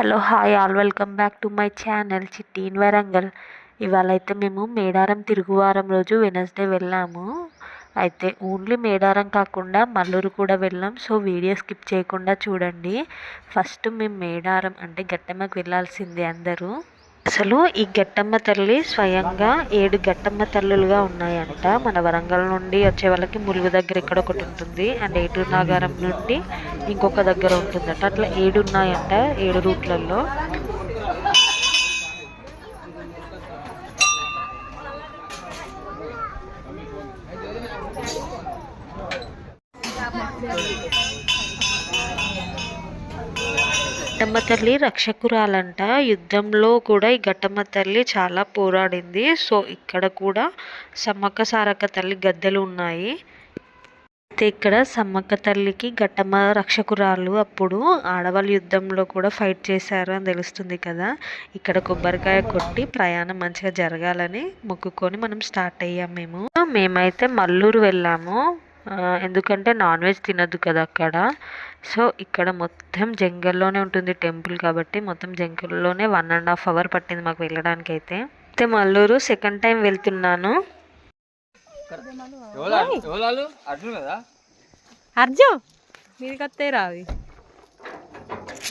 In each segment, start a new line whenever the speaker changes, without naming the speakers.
Hello hi all. Welcome back to my channel Chitti in Warangal. ఇవాళ అయితే మేము మేడారం తిరుగువారం రోజు వెనస్డే వెళ్ళాము. అయితే ఓన్లీ మేడారం కాకుండా మల్లూరు కూడా వెళ్ళాం. సో వీడియో స్కిప్ చేయకుండా చూడండి. ఫస్ట్ మేము మేడారం అంటే గట్టమ్మకి వెళ్ళాల్సిందే అందరూ. అసలు ఈ గట్టమ్మ తల్లి స్వయంగా ఏడు గట్టమ్మ తల్లులుగా ఉన్నాయంట. మన వరంగల్ నుండి వచ్చే వాళ్ళకి ములుగు దగ్గర ఇక్కడ ఒకటి ఉంటుంది. అండ్ ఏటూరు నాగారం నుండి ఇంకొక దగ్గర ఉంటుందట. అట్లా ఏడు ఉన్నాయంట ఏడు రూట్లలో. గట్టమ్మ తల్లి రక్షకురాలంట. యుద్ధంలో కూడా ఈ గట్టమ్మ తల్లి చాలా పోరాడింది. సో ఇక్కడ కూడా సమ్మక్క సారక్క తల్లి గద్దెలు ఉన్నాయి. అయితే ఇక్కడ సమ్మక్క తల్లికి ఘట్టమ రక్షకురాలు అప్పుడు ఆడవాళ్ళ యుద్ధంలో కూడా ఫైట్ చేశారు అని తెలుస్తుంది కదా. ఇక్కడ కొబ్బరికాయ కొట్టి ప్రయాణం మంచిగా జరగాలని మొక్కుకొని మనం స్టార్ట్ అయ్యాం మేము. మేమైతే మల్లూరు వెళ్ళాము. ఎందుకంటే నాన్ వెజ్ తినద్దు కదా అక్కడ. సో ఇక్కడ మొత్తం జంగల్లోనే ఉంటుంది టెంపుల్ కాబట్టి మొత్తం జంగల్లోనే వన్ అండ్ హాఫ్ అవర్ పట్టింది మాకు వెళ్ళడానికి అయితే అయితే మల్లూరు సెకండ్ టైం వెళ్తున్నాను
ఎవరు ఎవరు అర్జున్ కదా
అర్జు! మీదికి రావి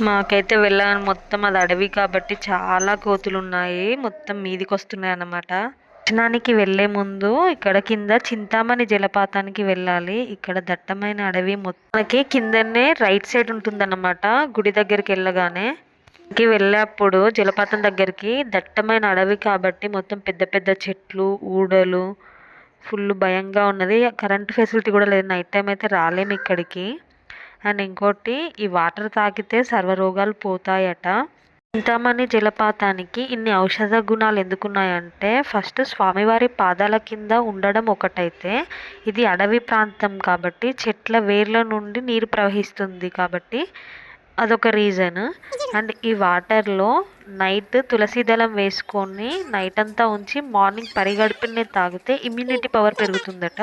మాకైతే వెళ్ళాను మొత్తం అది అడవి కాబట్టి చాలా కోతులు ఉన్నాయి మొత్తం మీదికి వస్తున్నాయి అన్నమాట దర్శనానికి వెళ్ళే ముందు ఇక్కడ కింద చింతామణి జలపాతానికి వెళ్ళాలి. ఇక్కడ దట్టమైన అడవి మొత్తం మనకి కిందనే రైట్ సైడ్ ఉంటుందన్నమాట గుడి దగ్గరికి వెళ్ళగానే. కి వెళ్ళేప్పుడు జలపాతం దగ్గరికి దట్టమైన అడవి కాబట్టి మొత్తం పెద్ద పెద్ద చెట్లు ఊడలు ఫుల్ భయంగా ఉన్నది. కరెంట్ ఫెసిలిటీ కూడా లేదు. నైట్ టైం అయితే రాలేము ఇక్కడికి. అండ్ ఇంకోటి ఈ వాటర్ తాగితే సర్వరోగాలు పోతాయట. చింతామణి జలపాతానికి ఇన్ని ఔషధ గుణాలు ఎందుకున్నాయంటే ఫస్ట్ స్వామివారి పాదాల కింద ఉండడం ఒకటైతే ఇది అడవి ప్రాంతం కాబట్టి చెట్ల వేర్ల నుండి నీరు ప్రవహిస్తుంది కాబట్టి అదొక రీజన్ అండ్ ఈ వాటర్లో నైట్ తులసి దళం వేసుకొని నైట్ అంతా ఉంచి మార్నింగ్ పరిగడుపునే తాగితే ఇమ్యూనిటీ పవర్ పెరుగుతుందట.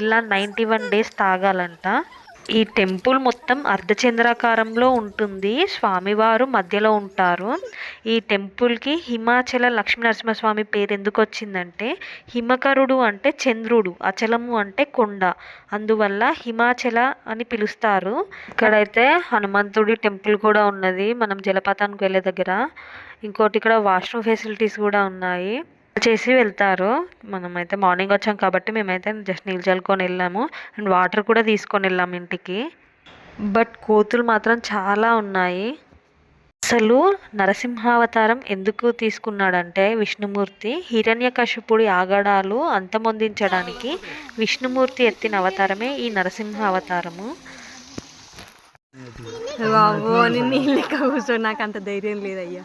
ఇలా నైంటీ వన్ డేస్ తాగాలంట. ఈ టెంపుల్ మొత్తం అర్ధచంద్రాకారంలో ఉంటుంది. స్వామివారు మధ్యలో ఉంటారు. ఈ టెంపుల్కి హిమాచల లక్ష్మీ నరసింహస్వామి పేరు ఎందుకు వచ్చిందంటే హిమకరుడు అంటే చంద్రుడు అచలము అంటే కొండ. అందువల్ల హిమాచల అని పిలుస్తారు. ఇక్కడైతే హనుమంతుడి టెంపుల్ కూడా ఉన్నది. మనం జలపాతానికి వెళ్ళే దగ్గర. ఇంకోటి ఇక్కడ వాష్రూమ్ ఫెసిలిటీస్ కూడా ఉన్నాయి. చేసి వెళ్తారు. మనమైతే మార్నింగ్ వచ్చాం కాబట్టి మేమైతే జస్ట్ నీళ్ళు చల్లుకొని వెళ్ళాము. అండ్ వాటర్ కూడా తీసుకొని వెళ్ళాము ఇంటికి. బట్ కోతులు మాత్రం చాలా ఉన్నాయి. అసలు నరసింహావతారం ఎందుకు తీసుకున్నాడంటే విష్ణుమూర్తి హిరణ్యకశిపుడి ఆగడాలు అంతమొందించడానికి విష్ణుమూర్తి ఎత్తిన అవతారమే ఈ నరసింహ అవతారము
నీళ్ళు కూర్చో నాకు అంత ధైర్యం లేదయ్యా.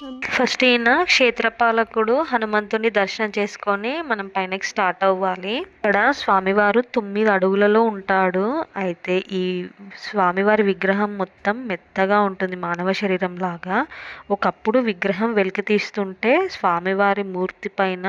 ఫస్ట్ ఈయన క్షేత్రపాలకుడు హనుమంతుని దర్శనం చేసుకొని మనం పైనకి స్టార్ట్ అవ్వాలి. ఇక్కడ స్వామివారు తొమ్మిది అడుగులలో ఉంటాడు. అయితే ఈ స్వామివారి విగ్రహం మొత్తం మెత్తగా ఉంటుంది మానవ శరీరం లాగా. ఒకప్పుడు విగ్రహం వెలికి తీస్తుంటే స్వామివారి మూర్తి పైన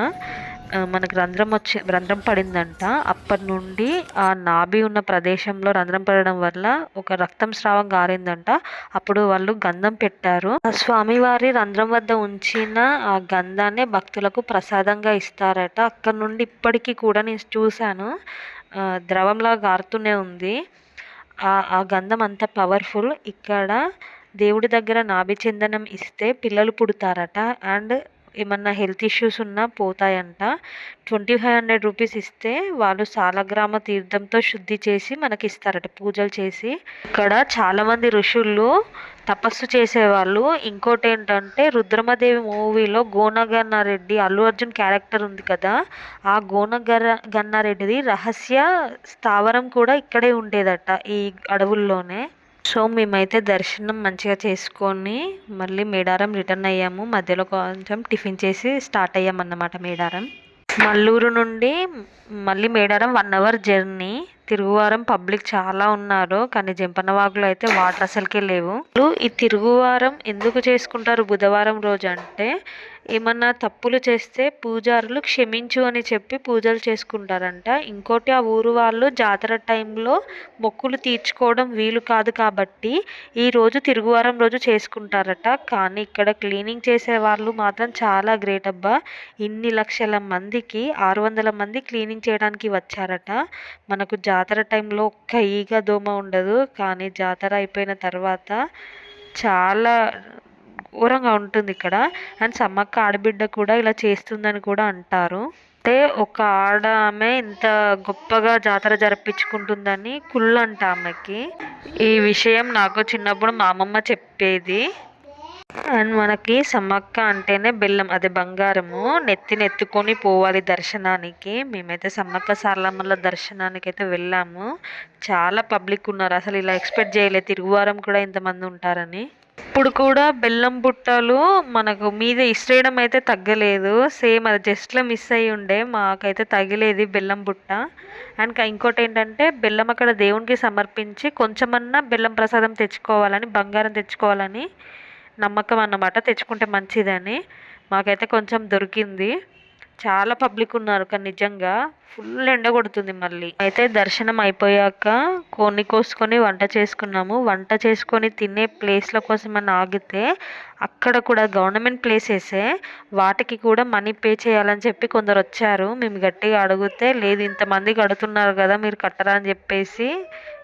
మనకు రంధ్రం వచ్చి రంధ్రం పడిందంట. అప్పటి నుండి ఆ నాభి ఉన్న ప్రదేశంలో రంధ్రం పడడం వల్ల ఒక రక్తం స్రావం గారిందంట. అప్పుడు వాళ్ళు గంధం పెట్టారు. ఆ స్వామివారి రంధ్రం వద్ద ఉంచిన ఆ గంధాన్ని భక్తులకు ప్రసాదంగా ఇస్తారట. అక్కడ నుండి ఇప్పటికీ కూడా నేను చూశాను. ద్రవంలా గారుతూనే ఉంది. ఆ ఆ గంధం అంత పవర్ఫుల్ ఇక్కడ దేవుడి దగ్గర నాభి చందనం ఇస్తే పిల్లలు పుడతారట. అండ్ ఏమన్నా హెల్త్ ఇష్యూస్ ఉన్నా పోతాయంట. ట్వంటీ ఫైవ్ హండ్రెడ్ రూపీస్ ఇస్తే వాళ్ళు సాలగ్రామ తీర్థంతో శుద్ధి చేసి మనకి ఇస్తారట పూజలు చేసి. ఇక్కడ చాలామంది ఋషులు తపస్సు చేసేవాళ్ళు. ఇంకోటి ఏంటంటే రుద్రమదేవి మూవీలో గోనగన్నారెడ్డి అల్లు అర్జున్ క్యారెక్టర్ ఉంది కదా ఆ గోనగర గన్నారెడ్డిది రహస్య స్థావరం కూడా ఇక్కడే ఉండేదట ఈ అడవుల్లోనే. సో మేమైతే దర్శనం మంచిగా చేసుకొని మళ్ళీ మేడారం రిటర్న్ అయ్యాము. మధ్యలో కొంచెం టిఫిన్ చేసి స్టార్ట్ అయ్యామన్నమాట మేడారం. మల్లూరు నుండి మళ్ళీ మేడారం వన్ అవర్ జర్నీ. తిరుగువారం పబ్లిక్ చాలా ఉన్నారు కానీ జంపనవాగులో అయితే వాటర్ అసలుకే లేవు. ఈ తిరుగువారం ఎందుకు చేసుకుంటారు బుధవారం రోజు అంటే ఏమన్నా తప్పులు చేస్తే పూజారులు క్షమించు అని చెప్పి పూజలు చేసుకుంటారంట. ఇంకోటి ఆ ఊరు వాళ్ళు జాతర టైంలో మొక్కులు తీర్చుకోవడం వీలు కాదు కాబట్టి ఈ రోజు తిరుగువారం రోజు చేసుకుంటారట. కానీ ఇక్కడ క్లీనింగ్ చేసే వాళ్ళు మాత్రం చాలా గ్రేట్ అబ్బా. ఇన్ని లక్షల మందికి ఆరు వందల మంది క్లీనింగ్ చేయడానికి వచ్చారట. మనకు జాతర టైంలో ఒక్క ఈగ దోమ ఉండదు. కానీ జాతర అయిపోయిన తర్వాత చాలా ఘోరంగా ఉంటుంది ఇక్కడ. అండ్ సమ్మక్క ఆడబిడ్డ కూడా ఇలా చేస్తుందని కూడా అంటారు. అంటే ఒక ఆడ ఆమె ఇంత గొప్పగా జాతర జరిపించుకుంటుందని కుళ్ళు అంట ఆమెకి. ఈ విషయం నాకు చిన్నప్పుడు మా అమ్మమ్మ చెప్పేది. అండ్ మనకి సమ్మక్క అంటేనే బెల్లం అదే బంగారము. నెత్తిన ఎత్తుకొని పోవాలి దర్శనానికి. మేమైతే సమ్మక్క సారలమ్మల దర్శనానికి అయితే వెళ్ళాము. చాలా పబ్లిక్ ఉన్నారు. అసలు ఇలా ఎక్స్పెక్ట్ చేయలేదు. తిరుగువారం కూడా ఇంతమంది ఉంటారని. ఇప్పుడు కూడా బెల్లం బుట్టలు మనకు మీద ఇస్రేయడం అయితే తగ్గలేదు. సేమ్ అది జస్ట్లో మిస్ అయ్యి ఉండే మాకైతే తగిలేది బెల్లం బుట్ట. అండ్ ఇంకోటి ఏంటంటే బెల్లం అక్కడ దేవునికి సమర్పించి కొంచెమన్నా బెల్లం ప్రసాదం తెచ్చుకోవాలని బంగారం తెచ్చుకోవాలని నమ్మకం అన్నమాట. తెచ్చుకుంటే మంచిదని. మాకైతే కొంచెం దొరికింది. చాలా పబ్లిక్ ఉన్నారు కానీ నిజంగా ఫుల్ ఎండ కొడుతుంది మళ్ళీ. అయితే దర్శనం అయిపోయాక కొన్ని కోసుకొని వంట చేసుకున్నాము. వంట చేసుకొని తినే ప్లేస్ల కోసం అని ఆగితే అక్కడ కూడా గవర్నమెంట్ ప్లేసెసే వాటికి కూడా మనీ పే చేయాలని చెప్పి కొందరు వచ్చారు. మేము గట్టిగా అడిగితే లేదు ఇంతమంది కడుతున్నారు కదా మీరు కట్టరా అని చెప్పేసి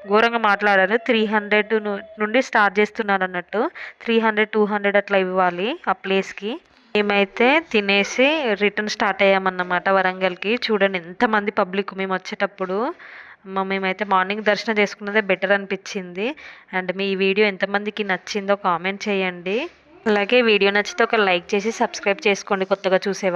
ఘోరంగా మాట్లాడారు. త్రీ హండ్రెడ్ నుండి స్టార్ట్ చేస్తున్నారు అన్నట్టు. త్రీ హండ్రెడ్ టూ హండ్రెడ్ అట్లా ఇవ్వాలి ఆ ప్లేస్కి మేమైతే తినేసి రిటర్న్ స్టార్ట్ అయ్యామన్నమాట వరంగల్కి. చూడండి ఎంతమంది పబ్లిక్ మేము వచ్చేటప్పుడు. మేమైతే మార్నింగ్ దర్శనం చేసుకున్నదే బెటర్ అనిపించింది. అండ్ మీ వీడియో ఎంతమందికి నచ్చిందో కామెంట్ చేయండి. అలాగే వీడియో నచ్చితే ఒక లైక్ చేసి సబ్స్క్రైబ్ చేసుకోండి కొత్తగా చూసే